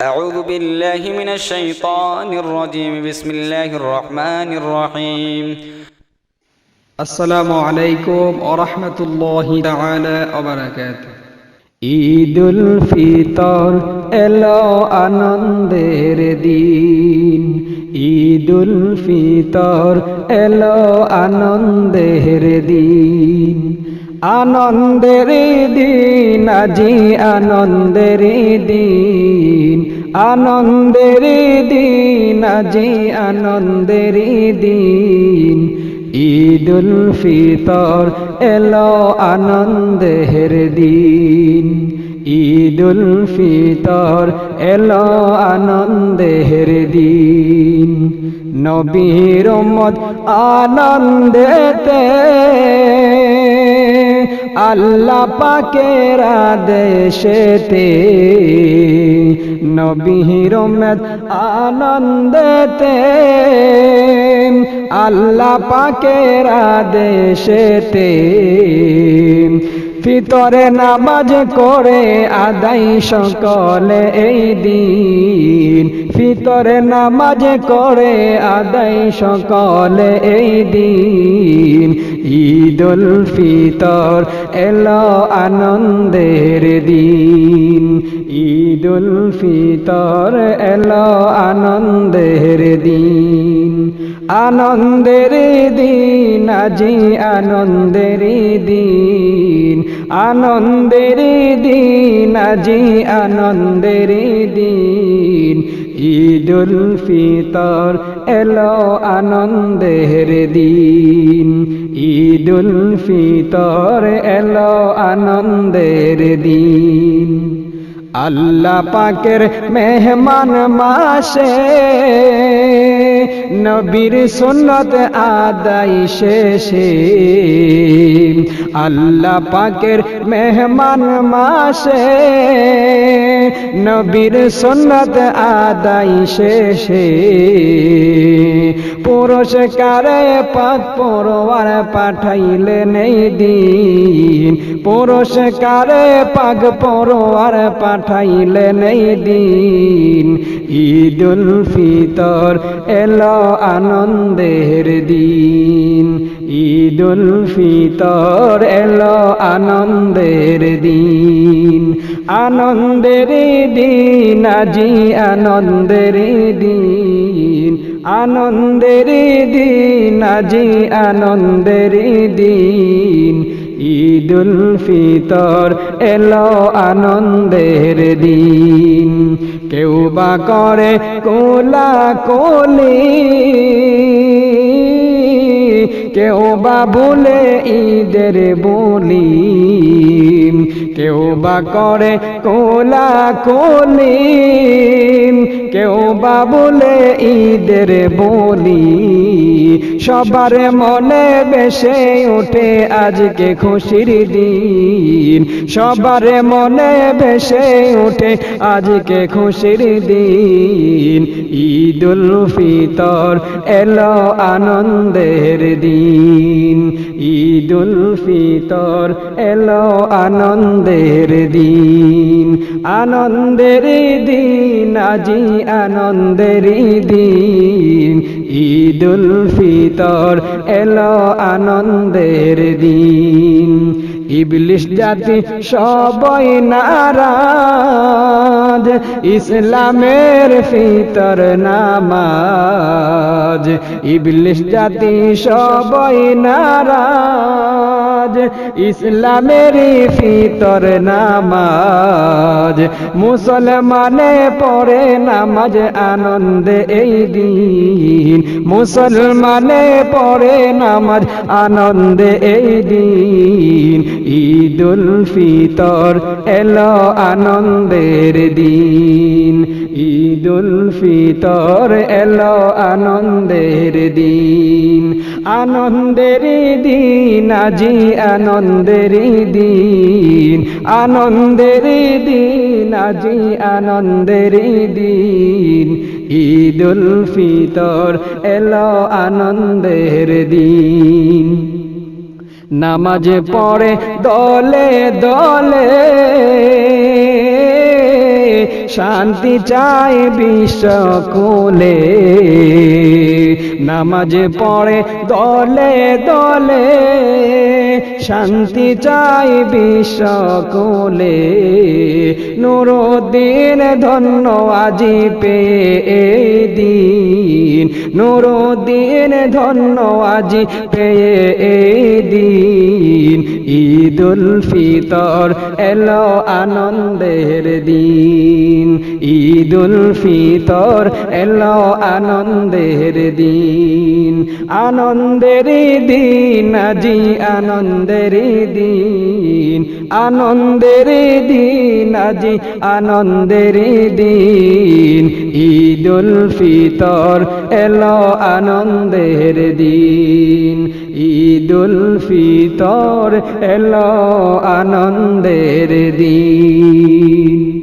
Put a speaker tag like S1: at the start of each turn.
S1: أعوذ بالله من الشيطان الرجيم بسم الله الرحمن الرحيم
S2: আসসালামু আলাইকুম ওরহমতুল্লাহ তাআলা ওয়া বারাকাতুহু ঈদুল ফিতর এলো আনন্দের দিন ঈদুল ফিতর এলো আনন্দের দিন আনন্দের দিন, আজি আনন্দের দিন। আনন্দের দিন, আজি আনন্দের দিন। ঈদুল ফিতর এলো আনন্দের দিন। ঈদুল ফিতর এলো আনন্দের দিন। নবীর মত আনন্দেতে আল্লাহ পাকের আদেশেতে নবীর মত আনন্দেতে আল্লাহ পাকের আদেশেতে ফিতরে নামাজ করে আদাই সকলে এই দিন। ফিতরে নামাজ করে আদাই সকলে এই দিন। ঈদুল ফিতর এলো আনন্দের দিন। ঈদুল ফিতর এলো আনন্দের দিন। আনন্দের দিন, আজি আনন্দের দিন। আনন্দের দিন, আজি আনন্দের দিন। ঈদুল ফিতর এলো আনন্দের দিন। ঈদুল ফিতর এলো আনন্দের দিন। আল্লাহ পাকের মেহমান মাসে নবীর সুন্নত আদাই শেষে আল্লাহ পাকের মেহমান মাসে নবীর সুন্নত আদাই শেষে পুরস্কারে পাক পরোয়ার পাঠাইলেন এই দিন। পুরস্কারে পাক পরোয়ার পাঠাইলেন এই দিন। ঈদুল ফিতর এলো আনন্দের দিন, ঈদুল ফিতর এলো আনন্দের দিন। আনন্দের দিন, আজি আনন্দের দিন। আনন্দের দিন, আজি আনন্দের দিন। ঈদুল ফিতর এলো আনন্দের দিন। কেউ বা করে কোলা কোলি কেউ বা বলে ঈদের বলি কেউ বা করে কোলা কোলি কেউ বা বলে ঈদের বলি সবার মনে বেশে ওঠে আজকে খুশির দিন। সবার মনে বেশে ওঠে আজকে খুশির দিন। ঈদুল ফিতর এলো আনন্দের দিন। ঈদুল ফিতর এলো আনন্দের দিন। আনন্দের দিন, আজি আনন্দের দিন। ঈদুল ফিতর এলো আনন্দের দিন। ইবলিশ জাতি সবই নারাজ। ইসলামের ফিতর নামাজ। ইবলিশ জাতি সবই নারাজ। ইসলামের ফিতর নামাজ। মুসলমানে পড়ে নামাজ আনন্দে এই দিন। মুসলমানে পড়ে নামাজ আনন্দে এই দিন। ঈদুল ফিতর এলো আনন্দের দিন। ঈদুল ফিতর এলো আনন্দের দিন। আনন্দের দিন, আজি আনন্দের দিন। আনন্দের দিন, আজি আনন্দের দিন। ঈদুল ফিতর এলো আনন্দের দিন। নামাজ পড়ে দলে দলে শান্তি চাই বিশ্বকুলে। নামাজ পড়ে দলে দলে, শান্তি চাই বিশ্বকুলে। নুরুদ্দিন ধন্য আজি পেয়ে দিন। নুরুদ্দিন ধন্য আজি পেয়ে দিন। ঈদুল ফিতর এলো আনন্দের দিন, ঈদুল ফিতর এলো আনন্দের দিন। আনন্দের দিন, আজি আনন্দের দিন। আনন্দের দিন, আজি আনন্দের দিন। ঈদুল ফিতর এলো আনন্দের দিন। ঈদুল ফিতর এলো আনন্দের দিন।